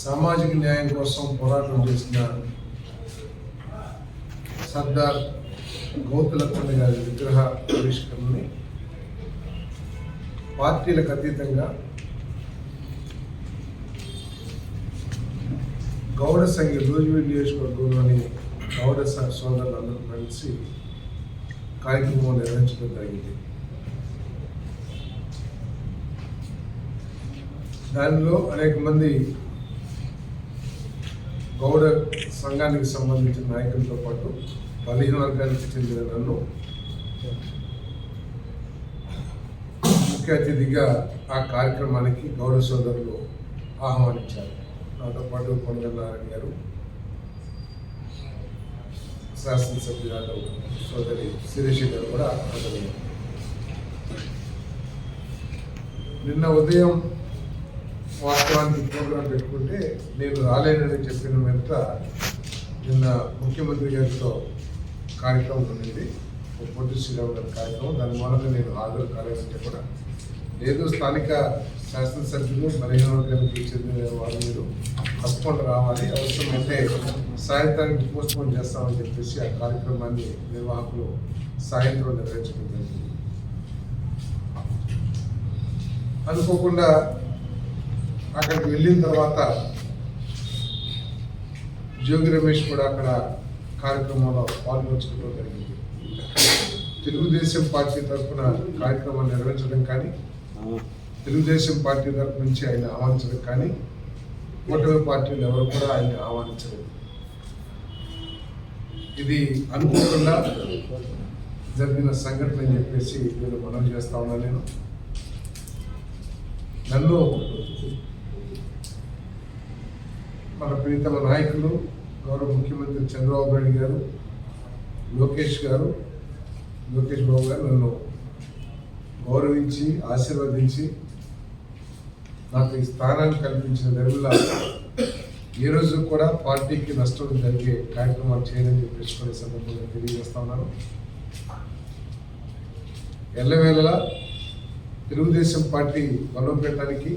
సామాజిక న్యాయం కోసం పోరాటం చేసిన సర్దార్ గౌతులక్ష్మి గారి విగ్రహ ఆవిష్కరణని పార్టీలకు అతీతంగా గౌడ సంఘ రోజువీ నియోజకవర్గంలోని గౌడ స- సోదరులందరూ కలిసి కార్యక్రమం నిర్వహించడం జరిగింది. దానిలో అనేక మంది గౌడ సంఘానికి సంబంధించిన నాయకులతో పాటు బలహీన వర్గానికి చెందిన నన్ను ముఖ్య అతిథిగా ఆ కార్యక్రమానికి గౌడ సోదరులు ఆహ్వానించారు. నాతో పాటు కొండనారాయణ గారు శాసనసభ్యురాలు సోదరి శిరీష గారు కూడా నిన్న ఉదయం వాస్తవానికి ప్రోగ్రాం పెట్టుకుంటే నేను రాలేనని చెప్పిన వెంట నిన్న ముఖ్యమంత్రి గారితో కార్యక్రమం ఉండింది ఒక పొట్టి శ్రీరామ్ గారి కార్యక్రమం. దాని మూలంగా నేను హాజరు కాలేదంటే కూడా లేదు స్థానిక శాసనసభ్యులు బలహీన వర్గానికి చెందిన వారు మీరు తప్పకుండా రావాలి. అవసరమైతే సాయంత్రానికి పోస్ట్ పోన్ చేస్తామని చెప్పేసి ఆ కార్యక్రమాన్ని నిర్వాహకులు సాయంత్రం నిర్వహించడం జరిగింది. అనుకోకుండా అక్కడికి వెళ్ళిన తర్వాత జోగి రమేష్ కూడా అక్కడ కార్యక్రమంలో పాల్గొంచుకోవడం జరిగింది. తెలుగుదేశం పార్టీ తరఫున కార్యక్రమం నిర్వహించడం కానీ తెలుగుదేశం పార్టీ తరఫు నుంచి ఆయన ఆహ్వానించడం కానీ కూటమి పార్టీలు ఎవరు కూడా ఆయన ఆహ్వానించలేదు. ఇది అనుకోకుండా జరిగిన సంఘటన అని చెప్పేసి నేను మనం చేస్తా ఉన్నాను నేను. నన్ను మన ప్రీతమ నాయకులు గౌరవ ముఖ్యమంత్రి చంద్రబాబు నాయుడు గారు లోకేష్ గారు లోకేష్ బాబు గారు నన్ను గౌరవించి ఆశీర్వదించి నాకు ఈ స్థానాన్ని కల్పించిన ధర్మిల ఏ రోజు కూడా పార్టీకి నష్టం జరిగే కార్యక్రమాలు చేయని చెప్పేసుకునే సందర్భంగా తెలియజేస్తా ఉన్నాను. ఎల్లవేళలా తెలుగుదేశం పార్టీ బలోపేతానికి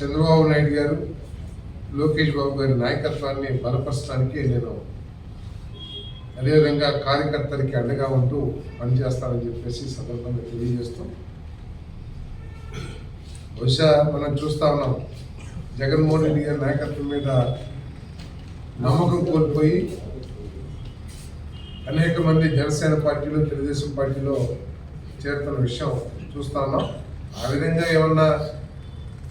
చంద్రబాబు నాయుడు గారు లోకేష్ బాబు గారి నాయకత్వాన్ని బలపరచడానికి నేను అదేవిధంగా కార్యకర్తలకి అండగా ఉంటూ పనిచేస్తానని చెప్పేసి సందర్భంగా తెలియజేస్తూ బహుశా మనం చూస్తా ఉన్నాం. జగన్మోహన్ రెడ్డి గారి నాయకత్వం మీద నమ్మకం కోల్పోయి అనేక మంది జనసేన పార్టీలో తెలుగుదేశం పార్టీలో చేరుతున్న విషయం చూస్తా ఉన్నాం. ఆ విధంగా ఏమన్నా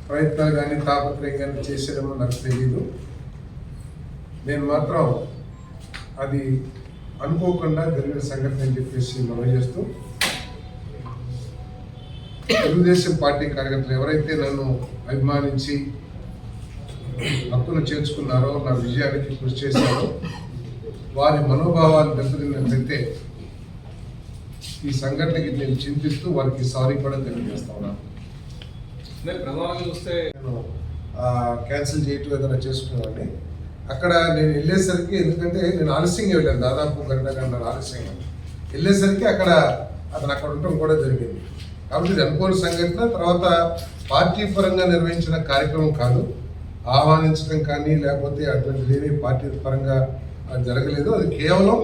ప్రయత్నాలు కానీ తాపత్రయం కానీ చేసేదేమో నాకు తెలియదు నేను మాత్రం అది అనుకోకుండా జరిగిన సంఘటన అని చెప్పేసి మనం చేస్తూ తెలుగుదేశం పార్టీ కార్యకర్తలు ఎవరైతే నన్ను అభిమానించి హక్కును చేర్చుకున్నారో నా విజయానికి కృషి చేశారో వారి మనోభావాలు దెబ్బతిన్నట్లయితే ఈ సంఘటనకి నేను చింతిస్తూ వారికి సారీ కూడా తెలియజేస్తా ఉన్నాను. నేను ప్రధానంగా చూస్తే నేను క్యాన్సిల్ చేయటం ఏదైనా చేసుకునేవాడిని అక్కడ నేను వెళ్ళేసరికి ఎందుకంటే నేను ఆలస్యంగా వెళ్ళాను దాదాపు గంట గంట ఆలస్యంగా. వెళ్ళేసరికి అక్కడ అతను అక్కడ ఉండటం కూడా జరిగింది. కాబట్టి ఇది అనుకోని సంఘటన. తర్వాత పార్టీ పరంగా నిర్వహించిన కార్యక్రమం కాదు. ఆహ్వానించడం కానీ లేకపోతే అటువంటిది ఏమీ పార్టీ పరంగా అది జరగలేదు. అది కేవలం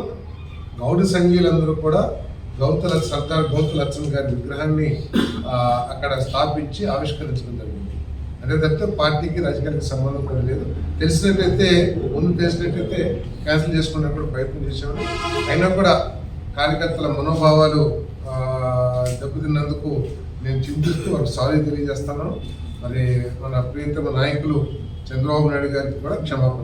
గౌడ సంఘీయులందరూ కూడా గౌతల సర్దార్ గౌతు లక్ష్మణ్ గారి విగ్రహాన్ని అక్కడ స్థాపించి ఆవిష్కరించడం జరిగింది. అదే తప్పితే పార్టీకి రాజకీయాలకు సంబంధం కూడా లేదు. తెలిసినట్టయితే ముందు తెలిసినట్టయితే క్యాన్సిల్ చేసుకునే కూడా ప్రయత్నం చేసేవాడు అయినా కూడా కార్యకర్తల మనోభావాలు దెబ్బతిన్నందుకు నేను చింతిస్తూ వారికి సారీ తెలియజేస్తాను మరి మన ప్రియతమ నాయకులు చంద్రబాబు నాయుడు గారికి కూడా క్షమాపణ